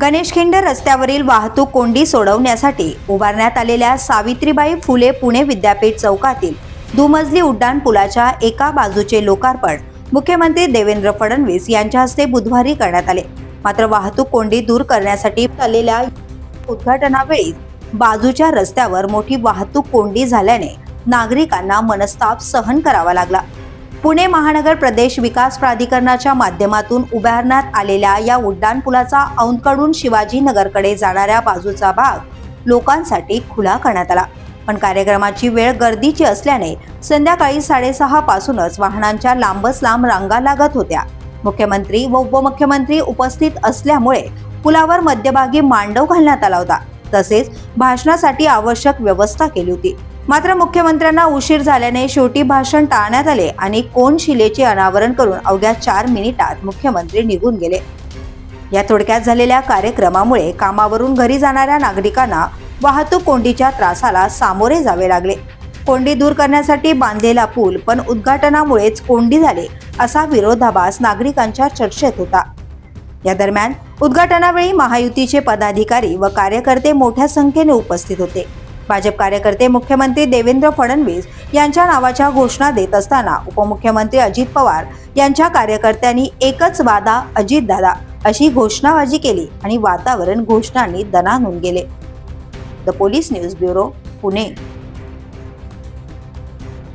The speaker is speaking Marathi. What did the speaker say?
गणेशखिंड रस्त्यावरील वाहतूक कोंडी सोडवण्यासाठी उभारण्यात आलेल्या सावित्रीबाई फुले पुणे विद्यापीठ चौकातील दुमजली उड्डाण पुलाच्या एका बाजूचे लोकार्पण मुख्यमंत्री देवेंद्र फडणवीस यांच्या हस्ते बुधवारी करण्यात आले. मात्र वाहतूक कोंडी दूर करण्यासाठी आलेल्या उद्घाटनावेळी बाजूच्या रस्त्यावर मोठी वाहतूक कोंडी झाल्याने नागरिकांना मनस्ताप सहन करावा लागला. पुणे महानगर प्रदेश विकास प्राधिकरणाच्या माध्यमातून उभारण्यात आलेल्या या उड्डाणपुलाचा औंधकडून शिवाजीनगरकडे जाणाऱ्या बाजूचा भाग लोकांसाठी खुला करण्यात आला. पण कार्यक्रमाची वेळ गर्दीची असल्याने संध्याकाळी साडेसहा पासूनच वाहनांच्या लांबच लांब रांगा लागत होत्या. मुख्यमंत्री व उपमुख्यमंत्री उपस्थित असल्यामुळे पुलावर मध्यभागी मांडव घालण्यात आला होता. तसेच भाषणासाठी आवश्यक व्यवस्था केली होती. मात्र मुख्यमंत्र्यांना उशीर झाल्याने शेवटी भाषण टाळण्यात आले आणि कोण शिलेचे अनावरण करून अवघ्या चार मिनिटात मुख्यमंत्री निघून गेले. या थोडक्यात झालेल्या कार्यक्रमामुळे कामावरून घरी जाणाऱ्या नागरिकांना वाहतूक कोंडीच्या त्रासाला सामोरे जावे लागले. कोंडी दूर करण्यासाठी बांधलेला पूल पण उद्घाटनामुळेच कोंडी झाले असा विरोधाभास नागरिकांच्या चर्चेत होता. या दरम्यान उद्घाटनावेळी महायुतीचे पदाधिकारी व कार्यकर्ते मोठ्या संख्येने उपस्थित होते. भाजप कार्यकर्ते मुख्यमंत्री देवेंद्र फडणवीस यांच्या नावाच्या घोषणा देत असताना उपमुख्यमंत्री अजित पवार यांच्या कार्यकर्त्यांनी एकच वादा अजितदादा अशी घोषणाबाजी केली आणि वातावरण घोषणांनी दणानून गेले. The police news bureau Pune.